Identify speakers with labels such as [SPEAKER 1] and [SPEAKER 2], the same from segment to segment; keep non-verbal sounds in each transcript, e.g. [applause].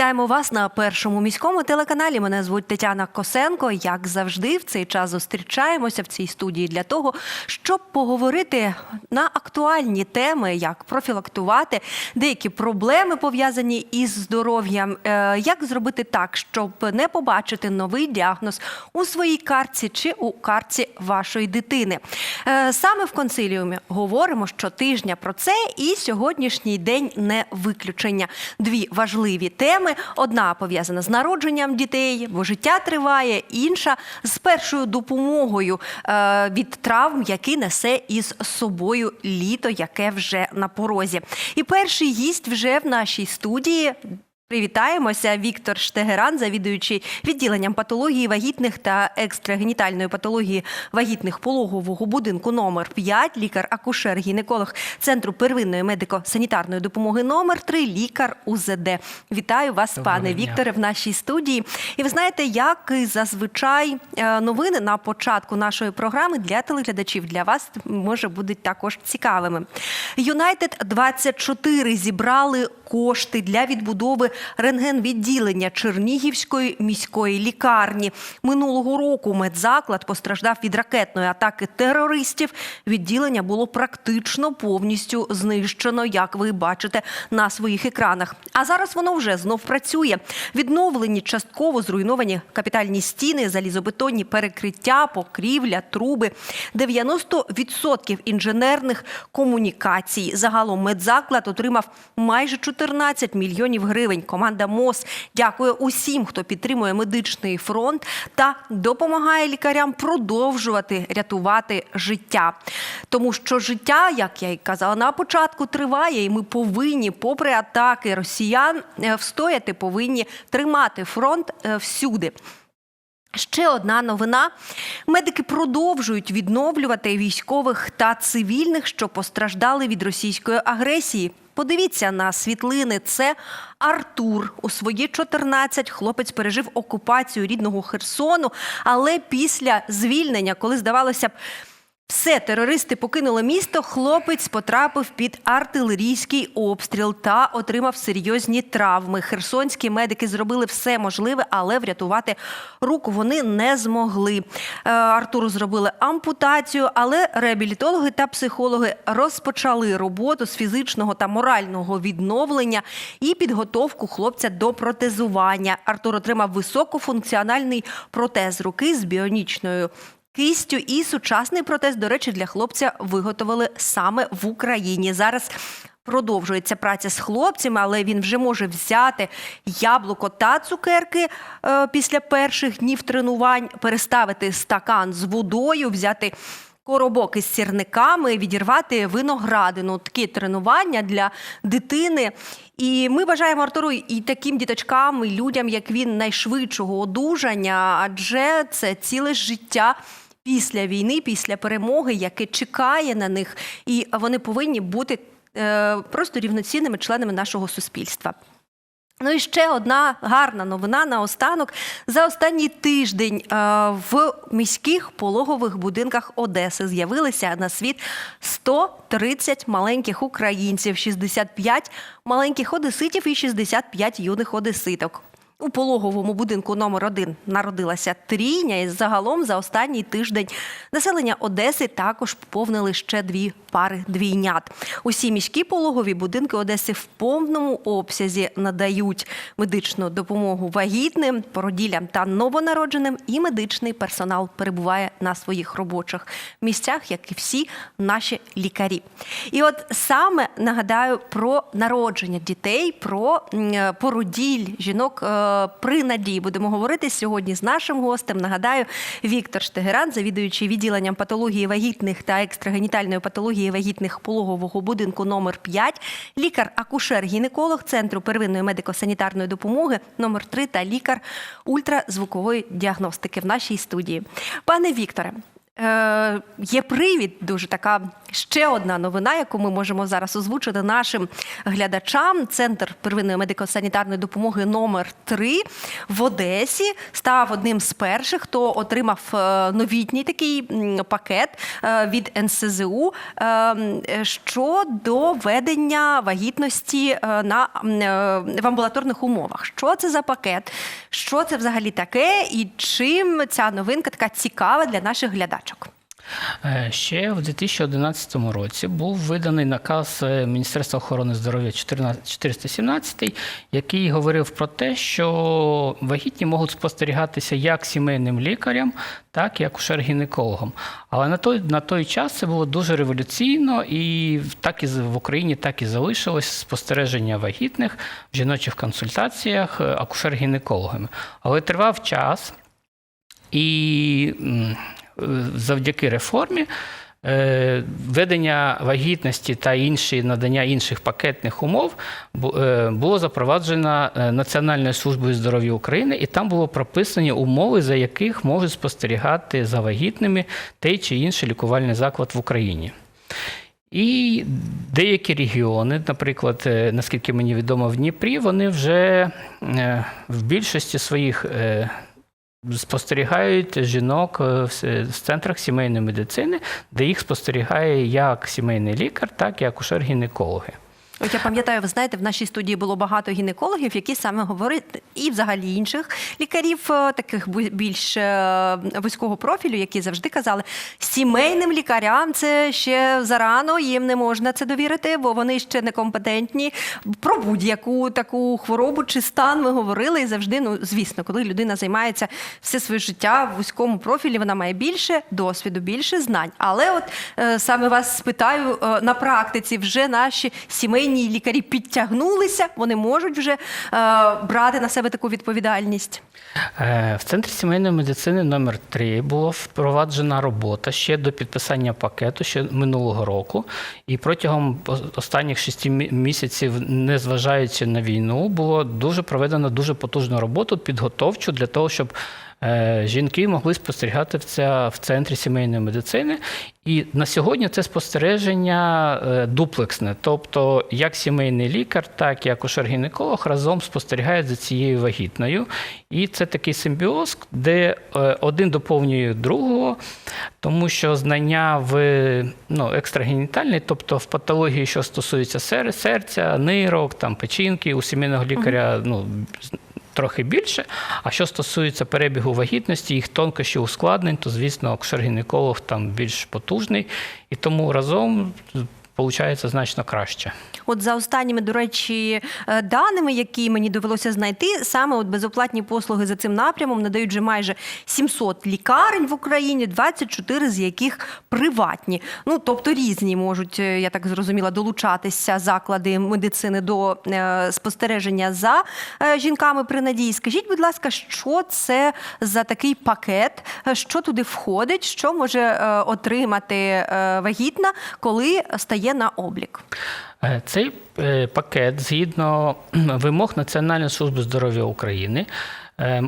[SPEAKER 1] Вітаємо вас на першому міському телеканалі. Мене звуть Тетяна Косенко. Як завжди, в цей час зустрічаємося в цій студії для того, щоб поговорити на актуальні теми, як профілактувати деякі проблеми пов'язані із здоров'ям, е, як зробити так, щоб не побачити новий діагноз у своїй картці чи у картці вашої дитини. Е, Саме в консиліумі говоримо щотижня про це, і сьогоднішній день не виключення. Дві важливі теми: одна пов'язана з народженням дітей, бо життя триває, інша з першою допомогою е, від травм, які несе із собою літо, яке вже на порозі. І перший гість вже в нашій студії. Привітаємося. Віктор Штегеран, завідуючий відділенням патології вагітних та екстрагенітальної патології вагітних пологового будинку номер 5, лікар-акушер, гінеколог Центру первинної медико-санітарної допомоги номер 3, лікар УЗД. Вітаю вас,
[SPEAKER 2] Доброго
[SPEAKER 1] пане
[SPEAKER 2] дня.
[SPEAKER 1] Вікторе, в нашій студії. І ви знаєте, як і зазвичай е, новини на початку нашої програми для телеглядачів для вас може будуть також цікавими. Юнайтед 24 зібрали кошти для відбудови рентгенвідділення Чернігівської міської лікарні. Минулого року медзаклад постраждав від ракетної атаки терористів. Відділення було практично повністю знищено, як ви бачите на своїх екранах. А зараз воно вже знов працює. Відновлені частково зруйновані капітальні стіни, залізобетонні перекриття, покрівля, труби, 90% інженерних комунікацій. Загалом медзаклад отримав майже 14 мільйонів гривень. Команда МОЗ дякує усім, хто підтримує медичний фронт та допомагає лікарям продовжувати рятувати життя. Тому що життя, як я й казала на початку, триває, і ми повинні, попри атаки росіян, е, встояти, повинні тримати фронт е, всюди. Ще одна новина: медики продовжують відновлювати військових та цивільних, що постраждали від російської агресії. Подивіться на світлини. Це Артур. У свої 14 хлопець пережив окупацію рідного Херсону, але після звільнення, коли здавалося б. Все, терористи покинули місто. Хлопець потрапив під артилерійський обстріл та отримав серйозні травми. Херсонські медики зробили все можливе, але врятувати руку вони не змогли. Е, Артуру зробили ампутацію, але реабілітологи та психологи розпочали роботу з фізичного та морального відновлення і підготовку хлопця до протезування. Артур отримав високофункціональний протез руки з біонічною кистю і сучасний протез, до речі, для хлопця виготовили саме в Україні. Зараз продовжується праця з хлопцями, але він вже може взяти яблуко та цукерки е, після перших днів тренувань, переставити стакан з водою, взяти. Коробок із сірниками, відірвати виноградину. Такі тренування для дитини. І ми бажаємо Артуру і таким діточкам, і людям, як він, найшвидшого одужання, адже це ціле життя після війни, після перемоги, яке чекає на них, і вони повинні бути е, просто рівноцінними членами нашого суспільства. Ну і ще одна гарна новина наостанок. За останній тиждень е, в міських пологових будинках Одеси з'явилися на світ 130 маленьких українців, 65 маленьких одеситів і 65 юних одеситок. У пологовому будинку номер 1 народилася трійня, і загалом за останній тиждень населення Одеси також поповнили ще дві пари двійнят. Усі міські пологові будинки Одеси в повному обсязі надають медичну допомогу вагітним, породіллям та новонародженим, і медичний персонал перебуває на своїх робочих місцях, як і всі наші лікарі. І от саме нагадаю про народження дітей, про е, породіль жінок е, при надії. Будемо говорити сьогодні з нашим гостем. Нагадаю, Віктор Штегеран, завідуючий відділенням патології вагітних та екстрагенітальної патології вагітних пологового будинку номер 5, лікар-акушер-гінеколог Центру первинної медико-санітарної допомоги номер 3 та лікар ультразвукової діагностики в нашій студії. Пане Вікторе, є привід, дуже така Ще одна новина, яку ми можемо зараз озвучити нашим глядачам. Центр первинної медико-санітарної допомоги номер 3 в Одесі став одним з перших, хто отримав е, новітній такий пакет е, від НСЗУ е, щодо ведення вагітності е, на е, в амбулаторних умовах. Що це за пакет? Що це взагалі таке, і чим ця новинка така цікава для наших глядачок?
[SPEAKER 2] Е, Ще в 2011 році був виданий наказ е, Міністерства охорони здоров'я 14 417, який говорив про те, що вагітні можуть спостерігатися як сімейним лікарям, так і акушер-гінекологом. Але на той, на той час це було дуже революційно, і так і в Україні так і залишилось спостереження вагітних в жіночих консультаціях е, акушер-гінекологами. Але тривав час, і завдяки реформі е, ведення вагітності та інші надання інших пакетних умов е, було запроваджено е, Національною службою здоров'я України, і там було прописані умови, за яких можуть спостерігати за вагітними той чи інший лікувальний заклад в Україні. І деякі регіони, наприклад, наскільки мені відомо, в Дніпрі, вони вже в більшості своїх спостерігають жінок е, в центрах сімейної медицини, де їх спостерігає як сімейний лікар, так і акушер-гінекологи.
[SPEAKER 1] От я пам'ятаю, ви знаєте, в нашій студії було багато гінекологів, які саме говорять, і взагалі інших лікарів, е, таких більш е, вузького профілю, які завжди казали, сімейним лікарям це ще зарано, їм не можна це довірити, бо вони ще некомпетентні. Про будь-яку таку хворобу чи стан ми говорили і завжди, ну звісно, коли людина займається все своє життя в вузькому профілі, вона має більше досвіду, більше знань. Але от е, саме вас спитаю на практиці, вже наші сімейні лікарі підтягнулися, вони можуть вже е, брати на себе таку відповідальність.
[SPEAKER 2] Е, В центрі сімейної медицини номер 3 була впроваджена робота ще до підписання пакету ще минулого року. І протягом останніх шести мі- місяців, незважаючи на війну, було дуже проведено дуже потужну роботу підготовчу для того, щоб жінки могли спостерігати в, в центрі сімейної медицини. І на сьогодні це спостереження е, дуплексне, тобто як сімейний лікар, так і акушер-гінеколог разом спостерігають за цією вагітною. І це такий симбіоз, де е, один доповнює другого, тому що знання в ну, екстрагенітальній, тобто в патології, що стосується серця, нирок, там, печінки, у сімейного лікаря ну, трохи більше. А що стосується перебігу вагітності, їх тонкощі ускладнень, то, звісно, акушер-гінеколог там більш потужний, і тому разом виходить значно краще.
[SPEAKER 1] От за останніми, до речі, е, даними, які мені довелося знайти, саме от безоплатні послуги за цим напрямом надають вже майже 700 лікарень в Україні, 24 з яких приватні. Ну тобто різні можуть, е, я так зрозуміла, долучатися заклади медицини до е, спостереження за жінками при надії. Скажіть, будь ласка, що це за такий пакет? Що туди входить? Що може отримати вагітна, коли стає на облік?
[SPEAKER 2] Е, Цей е, пакет, згідно вимог Національної служби здоров'я України, е,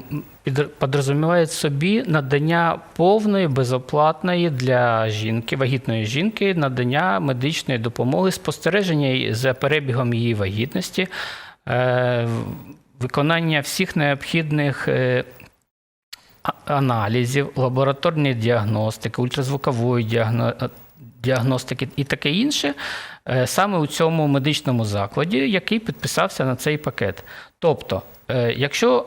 [SPEAKER 2] підрозуміває собі надання повної безоплатної для жінки, вагітної жінки, надання медичної допомоги, спостереження за перебігом її вагітності, виконання всіх необхідних. аналізів, лабораторної діагностики, ультразвукової діагностики і таке інше, саме у цьому медичному закладі, який підписався на цей пакет. Тобто, е, якщо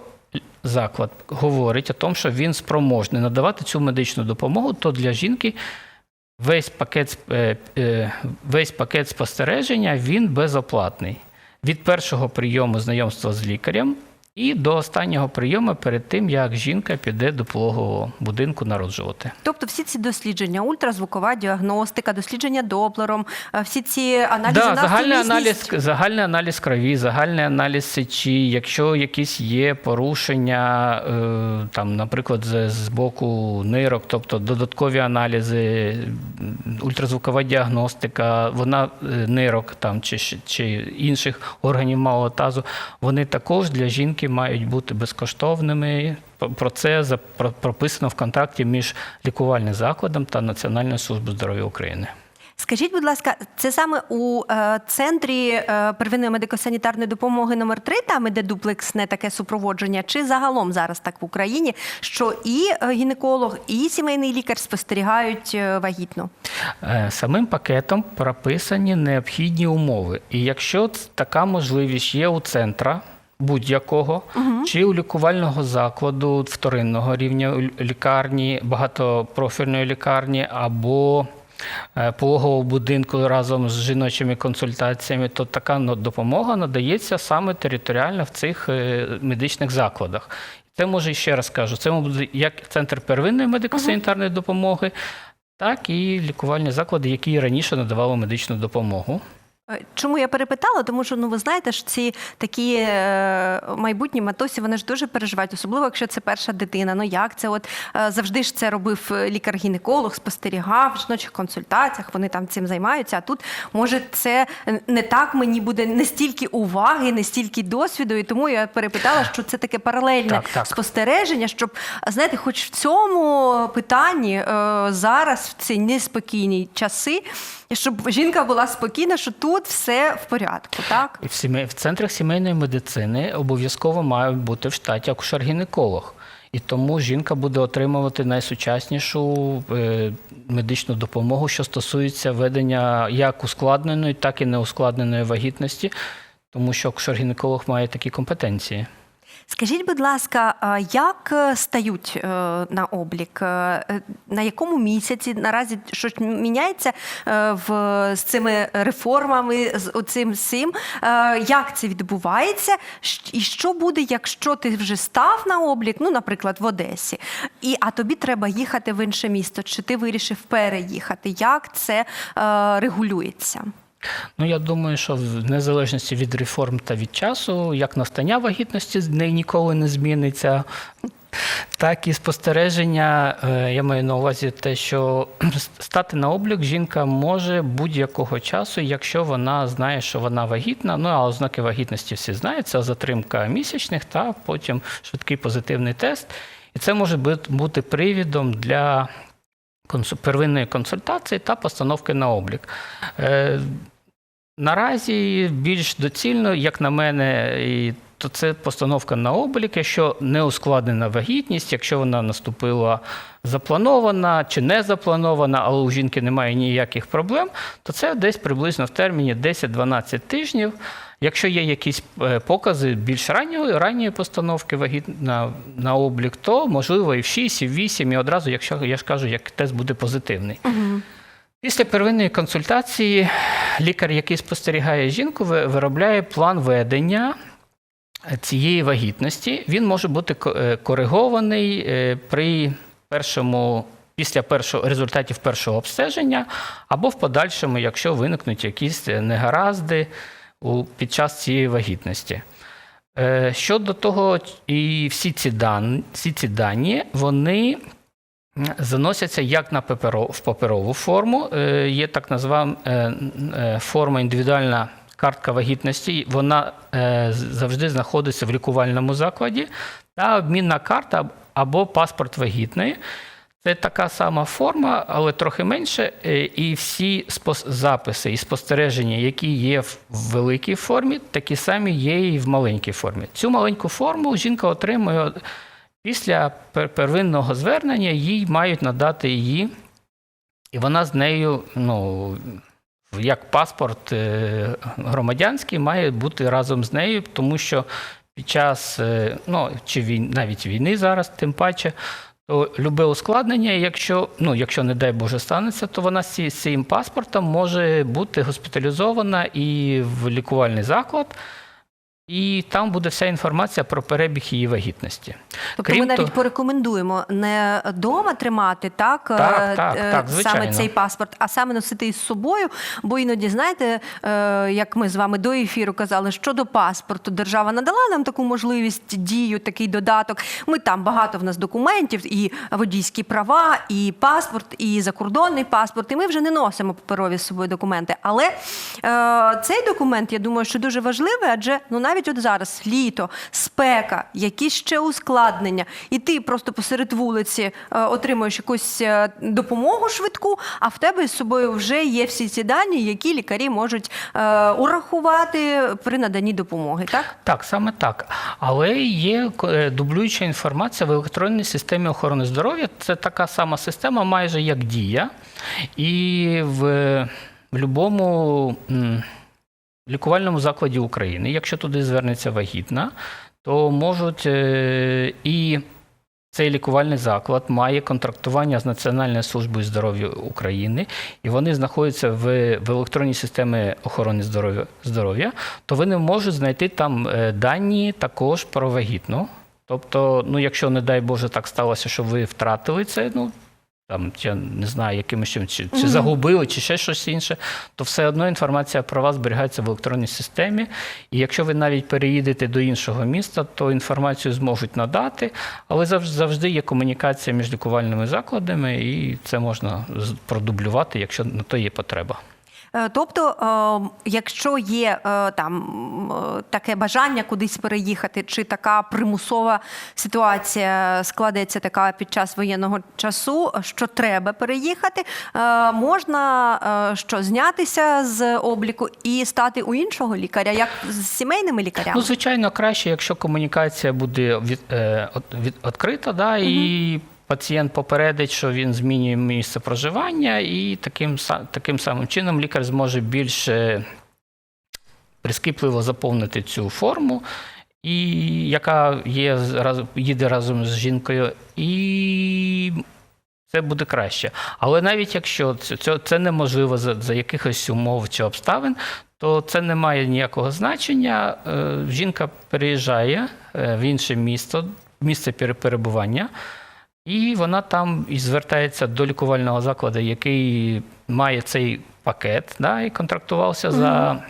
[SPEAKER 2] заклад говорить о тому, що він спроможний надавати цю медичну допомогу, то для жінки весь пакет, е, е, весь пакет спостереження він безоплатний. Від першого прийому знайомства з лікарем і до останнього прийому перед тим, як жінка піде до пологового будинку народжувати.
[SPEAKER 1] Тобто всі ці дослідження, ультразвукова діагностика, дослідження доплером, е, всі ці аналізи
[SPEAKER 2] Да,
[SPEAKER 1] на
[SPEAKER 2] загальний аналіз, загальний аналіз крові, загальний аналіз сечі, якщо якісь є порушення, е, там, наприклад, з, з боку нирок, тобто додаткові аналізи, ультразвукова діагностика, вона е, нирок там, чи, чи інших органів малого тазу, вони також для жінки мають бути безкоштовними. Про це прописано в контракті між лікувальним закладом та Національною службою здоров'я України.
[SPEAKER 1] Скажіть, будь ласка, це саме у е, центрі е, первинної медико-санітарної допомоги номер 3 там іде дуплексне таке супроводження, чи загалом зараз так в Україні, що і е, гінеколог, і сімейний лікар спостерігають вагітну?
[SPEAKER 2] Е, Самим пакетом прописані необхідні умови. І якщо така можливість є у центра будь-якого, чи у лікувального закладу вторинного рівня лікарні, багатопрофільної лікарні або е, пологового будинку разом з жіночими консультаціями, то така допомога надається саме територіально в цих е, медичних закладах. Це може ще раз кажу, це буде як центр первинної медико-санітарної допомоги, так і лікувальні заклади, які раніше надавали медичну допомогу.
[SPEAKER 1] Е, Чому я перепитала? Тому що ну ви знаєте ж ці такі е, майбутні матусі, вони ж дуже переживають, особливо якщо це перша дитина. Ну як це? От е, завжди ж це робив е, лікар-гінеколог, спостерігав в жіночих консультаціях. Вони там цим займаються. А тут може це не так мені буде не стільки уваги, не стільки досвіду. І тому я перепитала, що це таке паралельне
[SPEAKER 2] Так, так.
[SPEAKER 1] спостереження, щоб знаєте, хоч в цьому питанні е, зараз в ці неспокійні часи. Щоб жінка була спокійна, що тут все в порядку, так?
[SPEAKER 2] І в, сімей, в центрах сімейної медицини обов'язково має бути в штаті акушер-гінеколог. І тому жінка буде отримувати найсучаснішу е, медичну допомогу, що стосується ведення як ускладненої, так і неускладненої вагітності, тому що акушер-гінеколог має такі компетенції.
[SPEAKER 1] Скажіть, будь ласка, як е, стають е, на облік? Е, На якому місяці наразі щось міняється в, з цими реформами, з оцим всім? Як це відбувається? І що буде, якщо ти вже став на облік, ну, наприклад, в Одесі, і, а тобі треба їхати в інше місто, чи ти вирішив переїхати? Як це регулюється?
[SPEAKER 2] Ну, я думаю, що в незалежності від реформ та від часу, як настання вагітності з неї ніколи не зміниться. Так і спостереження, е, я маю на увазі те, що [clears throat] стати на облік жінка може будь-якого часу, якщо вона знає, що вона вагітна. Ну а ознаки вагітності всі знають, це затримка місячних та потім швидкий позитивний тест. І це може бути- привідом для первинної консультації та постановки на облік. Наразі більш доцільно, як на мене, то це постановка на облік, якщо не ускладнена вагітність, якщо вона наступила запланована чи не запланована, але у жінки немає ніяких проблем, то це десь приблизно в терміні 10-12 тижнів. Якщо є якісь е, покази більш ранньої, ранньої постановки вагіт на, на облік, то можливо і в 6, і в 8, і одразу, якщо я ж кажу, як тест буде позитивний. Після первинної консультації лікар, який спостерігає жінку, виробляє план ведення цієї вагітності. Він може бути е, коригований е, при першому. Після першого результатів першого обстеження, або в подальшому, якщо виникнуть якісь негаразди у, під час цієї вагітності. Е, Щодо того, і всі ці дані, всі ці дані вони заносяться як на паперо, в паперову форму. Е, Є так названа е, е, форма індивідуальна картка вагітності. Вона е, завжди знаходиться в лікувальному закладі, та обмінна карта або паспорт вагітної. Це така сама форма, але трохи менше. Е, І всі записи і спостереження, які є в великій формі, такі самі є і в маленькій формі. Цю маленьку форму жінка отримує після первинного звернення, їй мають надати її, і вона з нею, ну, як паспорт е, громадянський, має бути разом з нею, тому що під час е, ну, чи війн, навіть війни зараз, тим паче, то любе ускладнення, якщо, ну, якщо не дай Боже станеться, то вона з цим паспортом може бути госпіталізована і в лікувальний заклад, і там буде вся інформація про перебіг її вагітності.
[SPEAKER 1] Тобто
[SPEAKER 2] Крім
[SPEAKER 1] ми навіть
[SPEAKER 2] того-
[SPEAKER 1] порекомендуємо не вдома тримати так,
[SPEAKER 2] Так,
[SPEAKER 1] е,
[SPEAKER 2] так,
[SPEAKER 1] е,
[SPEAKER 2] так,
[SPEAKER 1] саме цей паспорт, а саме носити із собою. Бо іноді, знаєте, е, як ми з вами до ефіру казали, щодо паспорту, держава надала нам таку можливість дію, такий додаток. Ми там багато в нас документів, і водійські права, і паспорт, і закордонний паспорт. І ми вже не носимо паперові з собою документи. Але е, цей документ, я думаю, що дуже важливий, адже ну навіть навіть от зараз літо, спека, якісь ще ускладнення, і ти просто посеред вулиці е, отримуєш якусь е, допомогу швидку, а в тебе з собою вже є всі ці дані, які лікарі можуть е, урахувати при наданні допомоги. Так
[SPEAKER 2] Так, саме так. Але є дублююча інформація в електронній системі охорони здоров'я. Це така сама система, майже як дія. І в, будь-якому лікувальному закладі України, якщо туди звернеться вагітна, то можуть е, і цей лікувальний заклад має контрактування з Національною службою здоров'я України, і вони знаходяться в, в електронній системі охорони здоров'я, то вони можуть знайти там е, дані також про вагітну. Тобто, ну, якщо, не дай Боже, так сталося, що ви втратили це, ну там я не знаю, якимось чи, чи, чи загубили, чи ще щось інше, то все одно інформація про вас зберігається в електронній системі. І якщо ви навіть переїдете до іншого міста, то інформацію зможуть надати, але завжди, завжди є комунікація між лікувальними закладами, і це можна продублювати, якщо на то є потреба.
[SPEAKER 1] Е, Тобто, е, якщо є е, там таке бажання кудись переїхати, чи така примусова ситуація складеться така під час воєнного часу, що треба переїхати, можна що знятися з обліку і стати у іншого лікаря, як з сімейними лікарями.
[SPEAKER 2] Ну, звичайно, краще, якщо комунікація буде від, від, відкрита, да, і пацієнт попередить, що він змінює місце проживання, і таким, таким самим чином лікар зможе більш е, прискіпливо заповнити цю форму, і, яка є, їде разом з жінкою, і це буде краще. Але навіть якщо це, це, неможливо за, за якихось умов чи обставин, то це не має ніякого значення. Е, Жінка переїжджає е, в інше місто, місце пере- перебування, і вона там і звертається до лікувального закладу, який має цей пакет, да, і контрактувався за.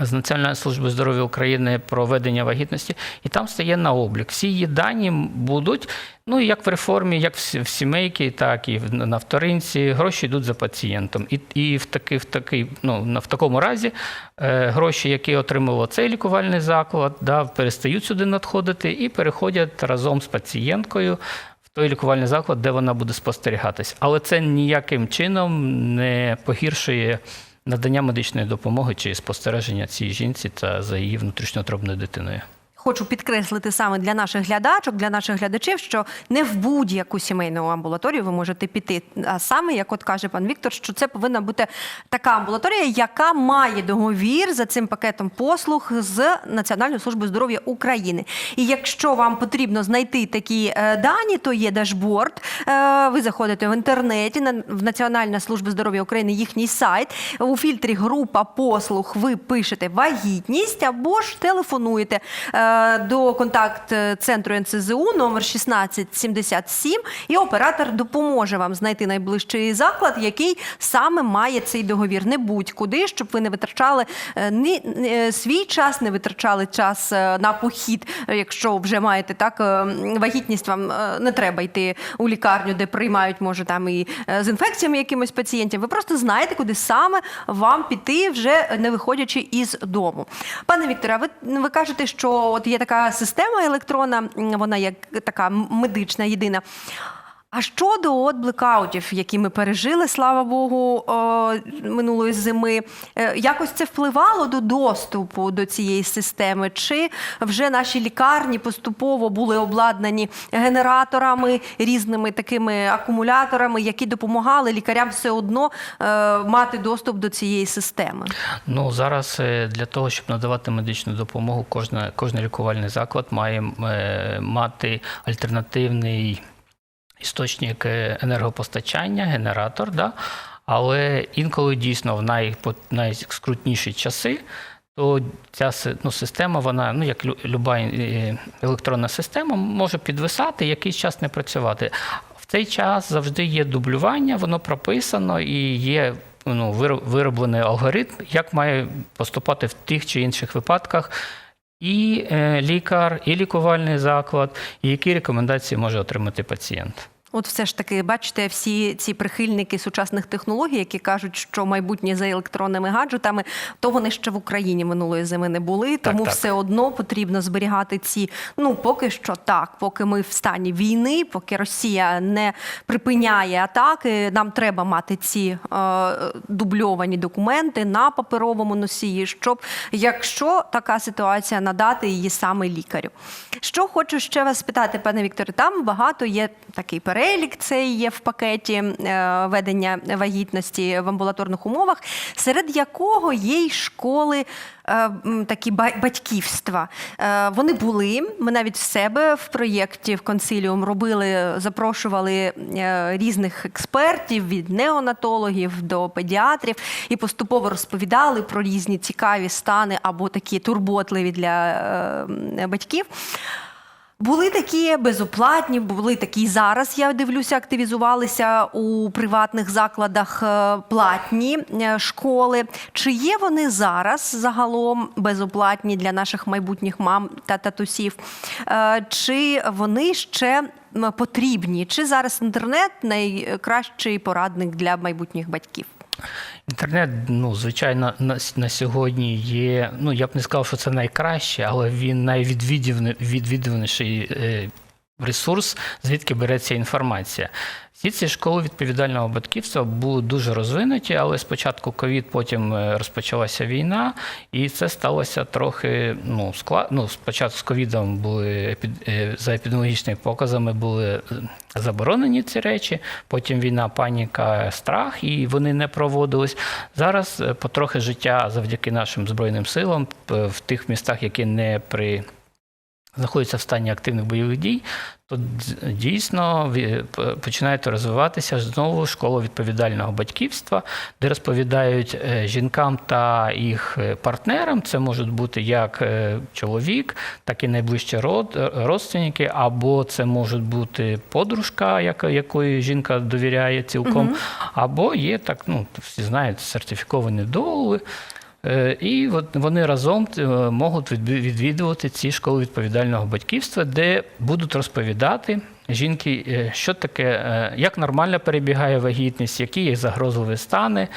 [SPEAKER 2] З Національної служби здоров'я України про ведення вагітності, і там стає на облік. Всі її дані будуть, ну як в реформі, як в сі- в сімейки, так і на вторинці. Гроші йдуть за пацієнтом. І, і в, таки, в, такий, ну, в такому разі е, гроші, які отримав цей лікувальний заклад, да, перестають сюди надходити і переходять разом з пацієнткою той лікувальний заклад, де вона буде спостерігатись. Але це ніяким чином не погіршує надання медичної допомоги чи спостереження цій жінці та за її внутрішньотробною дитиною.
[SPEAKER 1] Хочу підкреслити саме для наших глядачок, для наших глядачів, що не в будь-яку сімейну амбулаторію ви можете піти. А саме, як от каже пан Віктор, що це повинна бути така амбулаторія, яка має договір за цим пакетом послуг з Національною службою здоров'я України. І якщо вам потрібно знайти такі е, дані, то є дашборд. Е, ви заходите в інтернеті в Національна служба здоров'я України, їхній сайт. У фільтрі група послуг ви пишете вагітність або ж телефонуєте е, до контакт-центру НСЗУ номер 1677, і оператор допоможе вам знайти найближчий заклад, який саме має цей договір. Не будь-куди, щоб ви не витрачали е, ні е, свій час, не витрачали час е, на похід, е, якщо вже маєте так е, вагітність, вам е, не треба йти у лікарню, де приймають, може там і е, з інфекціями якимось пацієнтів. Ви просто знаєте, куди саме вам піти, вже не виходячи із дому. Пане Вікторе, ви, ви кажете, що от є така система електронна, вона як така медична єдина. А щодо от блекаутів, які ми пережили, слава Богу, минулої зими, е, якось це впливало до доступу до цієї системи? Чи вже наші лікарні поступово були обладнані генераторами, різними такими акумуляторами, які допомагали лікарям все одно е, мати доступ до цієї системи?
[SPEAKER 2] Ну зараз е, для того, щоб надавати медичну допомогу, кожна, кожен лікувальний заклад має мати альтернативний істочник е, енергопостачання, генератор. Да? Але інколи дійсно в найпо- найскрутніші часи. То ця ну, система, вона, ну як люба е, електронна система, може підвисати, якийсь час не працювати. В цей час завжди є дублювання, воно прописано і є ну, вироблений алгоритм, як має поступати в тих чи інших випадках і е, лікар, і лікувальний заклад, і які рекомендації може отримати пацієнт.
[SPEAKER 1] От все ж таки, бачите, всі ці прихильники сучасних технологій, які кажуть, що майбутнє за електронними гаджетами, то вони ще в Україні минулої зими не були. Тому
[SPEAKER 2] так.
[SPEAKER 1] все одно потрібно зберігати ці. Ну поки що так, поки ми в стані війни, поки Росія не припиняє атаки, нам треба мати ці е, дубльовані документи на паперовому носії, щоб якщо така ситуація надати її саме лікарю. Що хочу ще вас спитати, пане Вікторе, там багато є такий перелік, це є в пакеті е, ведення вагітності в амбулаторних умовах, серед якого є й школи. е, Такі батьківства. Е, Вони були. Ми навіть в себе в проєкті в консиліум робили, запрошували різних експертів від неонатологів до педіатрів і поступово розповідали про різні цікаві стани або такі турботливі для батьків. Були такі безоплатні, були такі зараз. Я дивлюся, активізувалися у приватних закладах е, платні е, школи. Чи є вони зараз загалом безоплатні для наших майбутніх мам та татусів? Е, Чи вони ще потрібні? Чи зараз інтернет найкращий порадник для майбутніх батьків?
[SPEAKER 2] Інтернет, ну, звичайно, на, на сьогодні є. Ну, я б не сказав, що це найкраще, але він найвідвідуваніший е, ресурс, звідки береться інформація. Всі ці школи відповідального батьківства були дуже розвинуті, але спочатку ковід, потім е, розпочалася війна, і це сталося трохи ну, склад... ну, спочатку з ковідом були е, за епідеміологічними показами були е, заборонені ці речі. Потім війна, паніка, страх, і вони не проводились. Зараз потрохи життя завдяки нашим збройним силам в тих містах, які не при знаходяться в стані активних бойових дій, то дійсно починають розвиватися знову школа відповідального батьківства, де розповідають е, жінкам та їх е, партнерам. Це можуть бути як е, чоловік, так і найближчі род, родственники, або це може бути подружка, якої жінка довіряє цілком, або є так, ну всі знають, сертифіковані доули. Е, І вони разом е, можуть відвідувати ці школи відповідального батьківства, де будуть розповідати жінки, е, що таке, як нормально перебігає вагітність, які є загрозливі стани,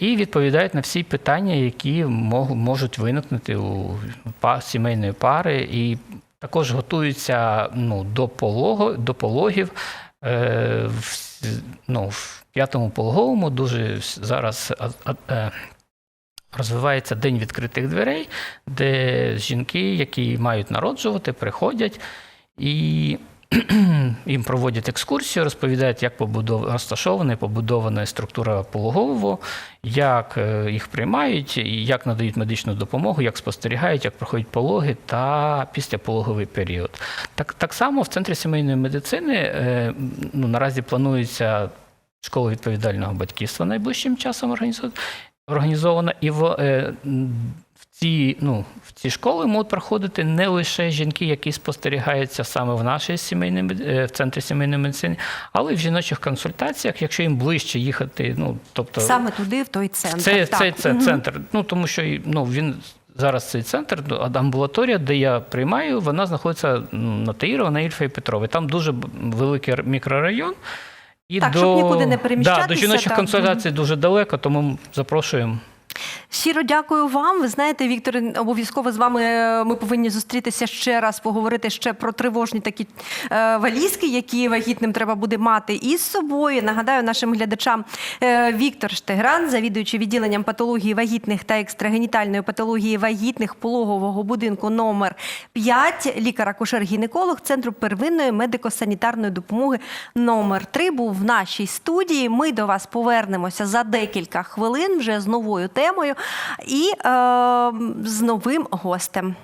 [SPEAKER 2] і відповідають на всі питання, які можуть виникнути у сімейної пари, і також готуються ну, до, полого, до пологів. В, ну, в п'ятому пологовому дуже зараз а- а- розвивається День відкритих дверей, де жінки, які мають народжувати, приходять і [clears throat] їм проводять екскурсію, розповідають, як побудов... розташована і побудована структура пологового, як е, їх приймають, як надають медичну допомогу, як спостерігають, як проходять пологи та післяпологовий період. Так, так само в центрі сімейної медицини е, ну, наразі планується школа відповідального батьківства найближчим часом організовувати організована, і в, е, в ці, ну, в ці школи можуть проходити не лише жінки, які спостерігаються саме в нашій сімейній е, в центрі сімейної медицини, але й в жіночих консультаціях, якщо їм ближче їхати, ну тобто
[SPEAKER 1] Саме туди, в той центр.
[SPEAKER 2] це,
[SPEAKER 1] так.
[SPEAKER 2] це, це
[SPEAKER 1] Мгм.
[SPEAKER 2] центр. Ну тому що ну, він зараз цей центр, ну, амбулаторія, де я приймаю, вона знаходиться на Таїрова, на Ільфа і Петрові. Там дуже великий мікрорайон. І
[SPEAKER 1] Так,
[SPEAKER 2] до,
[SPEAKER 1] щоб нікуди не
[SPEAKER 2] да, до жіночих консультацій дуже далеко, тому запрошуємо.
[SPEAKER 1] Щиро дякую вам. Ви знаєте, Віктор, обов'язково з вами е, ми повинні зустрітися ще раз, поговорити ще про тривожні такі е, валізки, які вагітним треба буде мати із собою. Нагадаю нашим глядачам е, Віктор Штегран, завідуючий відділенням патології вагітних та екстрагенітальної патології вагітних пологового будинку номер 5, лікар-акушер-гінеколог Центру первинної медико-санітарної допомоги номер 3 був в нашій студії. Ми до вас повернемося за декілька хвилин вже з новою темою і е, з новим гостем.